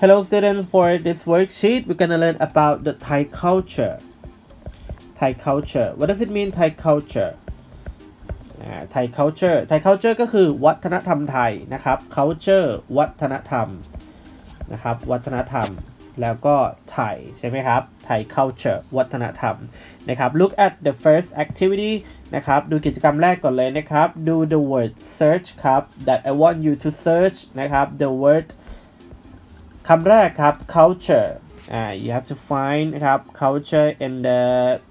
Hello students, for this worksheet, we're gonna learn about the Thai culture. Thai culture. What does it mean Thai culture? อ่า Thai culture Thai culture ก็คือวัฒนธรรมไทยนะครับ culture วัฒนธรรมนะครับ วัฒนธรรม แล้วก็ไทยใช่ไหมครับ Thai culture วัฒนธรรมนะครับ look at the first activity นะครับ ดูกิจกรรมแรกก่อนเลยนะครับ do the word search ครับ that I want you to search นะครับ the word คำแรกครับ culture อ่า you have to find นะครับ culture in the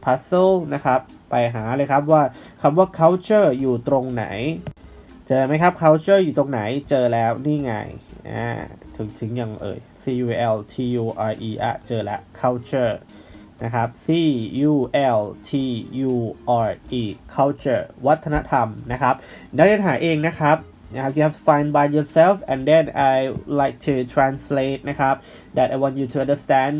puzzle นะครับ ไปหาเลยครับว่าคำว่า culture อยู่ตรงไหน เจอไหมครับ culture อยู่ตรงไหน เจอแล้วนี่ไง อ่า ถึงถึงยังเอ่ย c u l t u r e อะ เจอแล้ว culture นะครับ c u l t u r e culture วัฒนธรรมนะครับนักเรียนหาเองนะครับ นะครับ you have to find by yourself and then I like to translate นะครับ that I want you to understand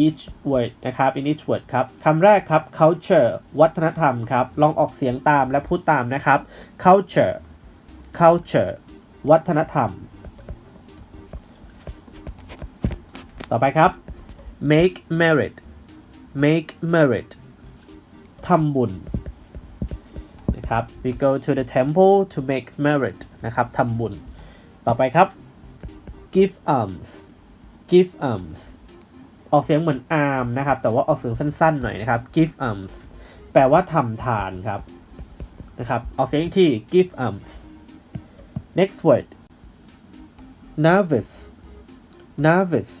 each word นะครับ in each word ครับคำแรกครับ culture วัฒนธรรมครับ ลองออกเสียงตามและพูดตามนะครับ culture culture วัฒนธรรม ต่อไปครับ make merit make merit ทำบุญนะครับ we go to the temple to make merit นะครับทำบุญ ต่อไปครับ give alms give alms ออกเสียงเหมือน arm นะครับ แต่ว่าออกเสียงสั้นๆหน่อยนะครับ give alms แปลว่าทำทานครับนะครับออกเสียงอีกที give alms next word nervous nervous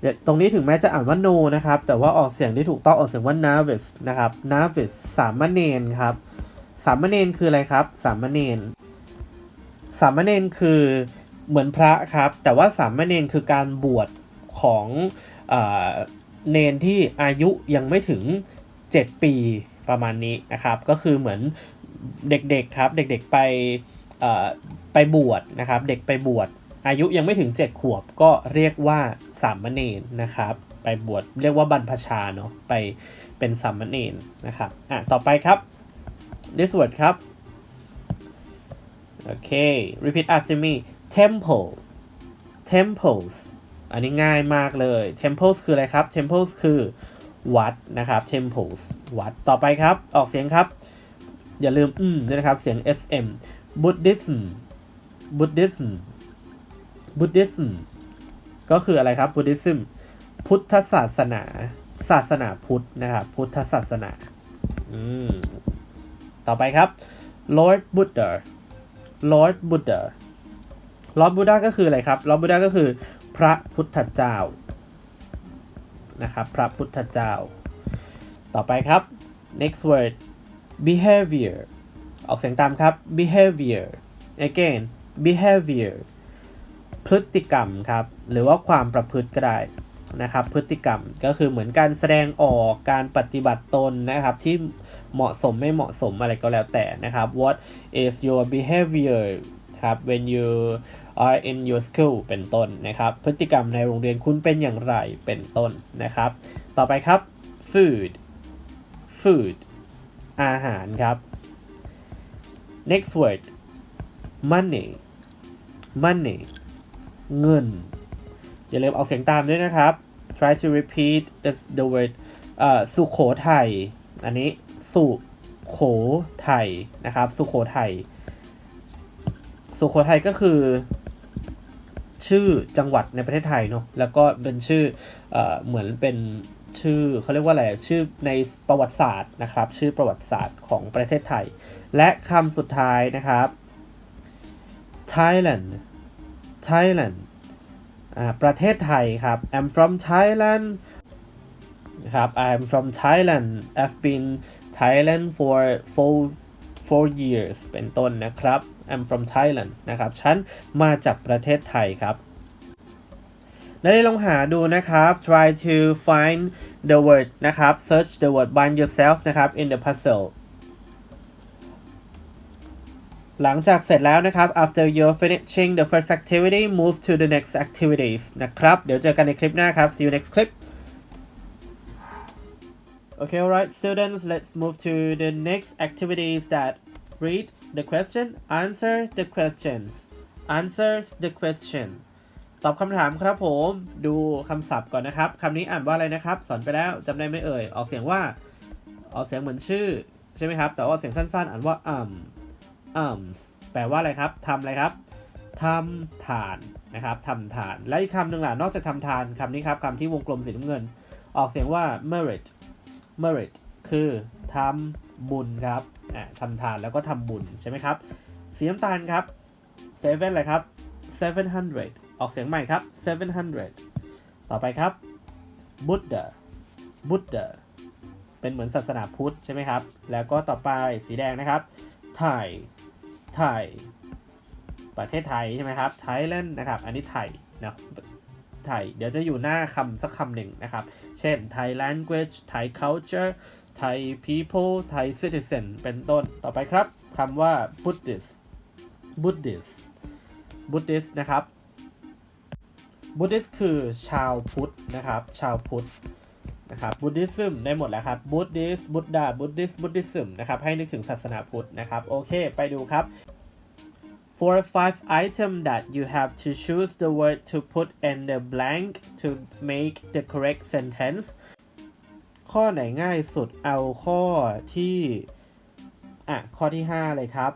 เดี๋ยวตรงนี้ถึงแม้จะอ่านว่า no นะครับ แต่ว่าออกเสียงที่ถูกต้องออกเสียงว่า nervous นะครับ nervous สามเณรครับ สามเณรคืออะไรครับ สามเณร สามเณรคือเหมือนพระครับ แต่ว่าสามเณรคือการบวชของเนนที่อายุยังไม่ถึง 7 ปีประมาณนี้นะครับ ก็คือเหมือนเด็กๆครับเด็กๆไปไปบวชนะครับ เด็กไปบวชอายุยังไม่ถึง 7 ขวบก็เรียกว่าสามเณรนะครับ ไปบวชเรียกว่าบรรพชาเนาะไปเป็นสามเณรนะครับอะต่อไปครับ this word ครับ โอเค repeat after me temple temples อันนี้ง่ายมากเลย temples คืออะไรครับ temples คือวัดนะครับ temples วัด ต่อไปครับ ออกเสียงครับ อย่าลืมอืมด้วยนะครับ เสียง sm buddhism buddhism buddhism ก็คืออะไรครับ buddhism พุทธศาสนา ศาสนาพุทธนะครับ พุทธศาสนา อืม ต่อไปครับ Lord Buddha Lord Buddha Lord Buddha ก็คืออะไรครับ Lord Buddha ก็คือพระพุทธเจ้านะครับพระพุทธเจ้า ต่อไปครับ next word behavior ออกเสียงตามครับ behavior again behavior พฤติกรรมครับ หรือว่าความประพฤติก็ได้นะครับ พฤติกรรมก็คือเหมือนการแสดงออกการปฏิบัติตนนะครับที่ เหมาะสมไม่เหมาะสมอะไรก็แล้วแต่นะครับ what is your behavior ครับ when you are in your school เป็นต้นนะครับ พฤติกรรมในโรงเรียนคุณเป็นอย่างไรเป็นต้นนะครับ ต่อไปครับ food food อาหารครับ next word money money เงิน อย่าลืมออกเสียงตามด้วยนะครับ try to repeat the, the word สุโขทัย อันนี้สุโขทัยนะครับ สุโขทัยสุโขทัยก็คือ ชื่อจังหวัดในประเทศไทยเนาะแล้วก็เป็นชื่อเอ่อเหมือนเป็นชื่อเขาเรียกว่าอะไรชื่อในประวัติศาสตร์นะครับ ชื่อประวัติศาสตร์ของประเทศไทย และคำสุดท้ายนะครับ Thailand Thailand อ่าประเทศไทยครับ I'm from Thailand นะครับ I'm from Thailand I've been Thailand for four four years เป็นต้นนะครับ I'm from Thailand นะครับ ฉันมาจากประเทศไทยครับแล้วได้ลองหาดูนะครับ try to find the word นะครับ search the word by yourself นะครับ in the puzzle หลังจากเสร็จแล้วนะครับ after you're finishing the first activity move to the next activities นะครับ เดี๋ยวเจอกันในคลิปหน้าครับ see you next clip Okay, alright, students, let's move to the next activities that read the question, answer the questions, answers the question. ตอบคำถามครับผม ดูคำศัพท์ก่อนนะครับ คำนี้อ่านว่าอะไรนะครับ สอนไปแล้วจำได้ไหมเอ่ย ออกเสียงว่า ออกเสียงเหมือนชื่อ ใช่ไหมครับ แต่ว่าเสียงสั้นๆ อ่านว่า um ums แปลว่าอะไรครับ ทำอะไรครับ ทำทานนะครับ ทำทาน และอีกคำหนึ่งล่ะ นอกจากทำทานคำนี้ครับคำที่วงกลมสีน้ำเงิน ออกเสียงว่า merit merit คือทำบุญครับอ่าทำทานแล้วก็ทำบุญใช่ไหมครับ สีน้ำตาลครับ seven อะไรครับ 700 ออกเสียงใหม่ครับ 700 ต่อไปครับ Buddha Buddha เป็นเหมือนศาสนาพุทธใช่ไหมครับ แล้วก็ต่อไปสีแดงนะครับ Thai Thai ประเทศไทยใช่ไหมครับ Thailand นะครับ อันนี้ไทยนะ ไทย เดี๋ยวจะอยู่หน้าคำสักคำหนึ่งนะครับ เช่น Thai language Thai culture Thai people Thai citizen เป็นต้น ต่อไปครับคำว่า Buddhist Buddhist Buddhist นะครับ Buddhist คือชาวพุทธนะครับ ชาวพุทธนะครับ Buddhism ได้หมดแล้วครับ Buddhist Buddha Buddhist Buddhism นะครับ ให้นึกถึงศาสนาพุทธนะครับ โอเค ไปดูครับ four or five items that you have to choose the word to put in the blank to make the correct sentence ข้อไหนง่ายสุดเอาข้อที่ อะ ข้อที่ 5 เลยครับ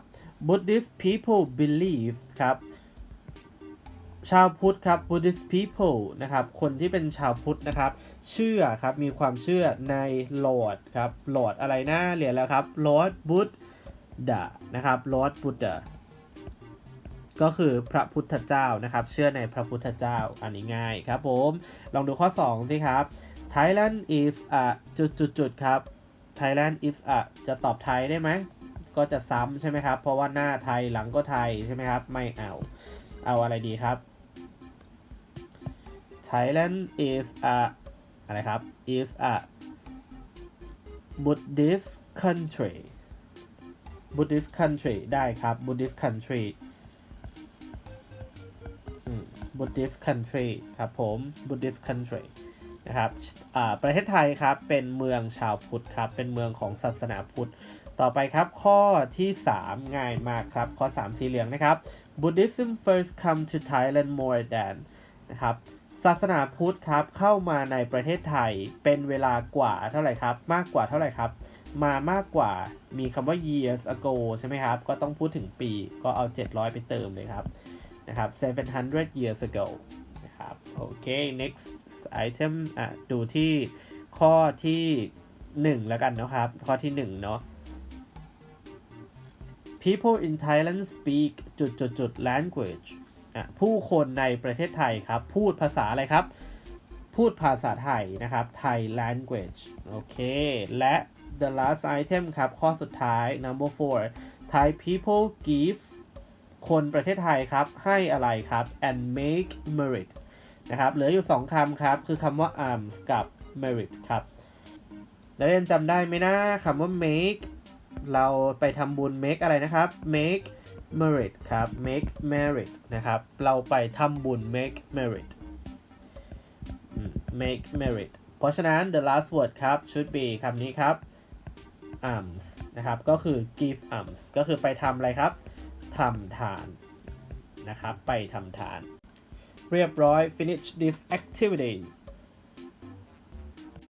Buddhist people believe ครับ ชาวพุทธครับ Buddhist people นะครับ คนที่เป็นชาวพุทธนะครับ เชื่อครับ มีความเชื่อใน Lord ครับ Lord อะไรนะเรียนแล้วครับ Lord Buddha นะครับ Lord Buddha ก็คือพระพุทธเจ้านะครับ เชื่อในพระพุทธเจ้าอันนี้ง่ายครับผม ลองดูข้อ 2 สิครับ Thailand is a จุดจุดจุดครับ Thailand is a จะตอบไทยได้ไหม ก็จะซ้ำใช่ไหมครับ เพราะว่าหน้าไทยหลังก็ไทยใช่ไหมครับ ไม่เอา เอาอะไรดีครับ Thailand is a อะไรครับ is a Buddhist country Buddhist country ได้ครับ Buddhist country Buddhist country ครับผม Buddhist country นะครับอ่าประเทศไทยครับเป็นเมืองชาวพุทธครับ เป็นเมืองของศาสนาพุทธ ต่อไปครับข้อที่ 3 ง่ายมากครับ ข้อ 3 สีเหลืองนะครับ Buddhism first come to Thailand more than นะครับศาสนาพุทธครับเข้ามาในประเทศไทยเป็นเวลากว่าเท่าไหร่ครับ มากกว่าเท่าไหร่ครับ มามากกว่ามีคำว่า years ago ใช่ไหมครับ ก็ต้องพูดถึงปีก็เอา 700 ไปเติมเลยครับ นะครับ700 years ago นะครับโอเค next item อะดูที่ข้อที่ 1 แล้วกันนะครับ ข้อที่ 1 เนาะ people in Thailand speak จุดจุดจุด language อะผู้คนในประเทศไทยครับ พูดภาษาอะไรครับ พูดภาษาไทยนะครับ Thai language โอเค และ the last item ครับ ข้อสุดท้าย number four Thai people give คนประเทศไทยครับ ให้อะไรครับ and make merit นะครับ เหลืออยู่ 2คำครับ คือคำว่า arms กับ merit ครับนักเรียนจำได้ไหมนะคำว่า make เราไปทำบุญ make อะไรนะครับ make merit ครับ make merit นะครับ เราไปทำบุญ make merit make merit เพราะฉะนั้น the last word ครับ should be คำนี้ครับ alms นะครับ ก็คือ give alms ก็คือไปทำอะไรครับ ทำทานนะครับ ไปทำทาน เรียบร้อย finish this activity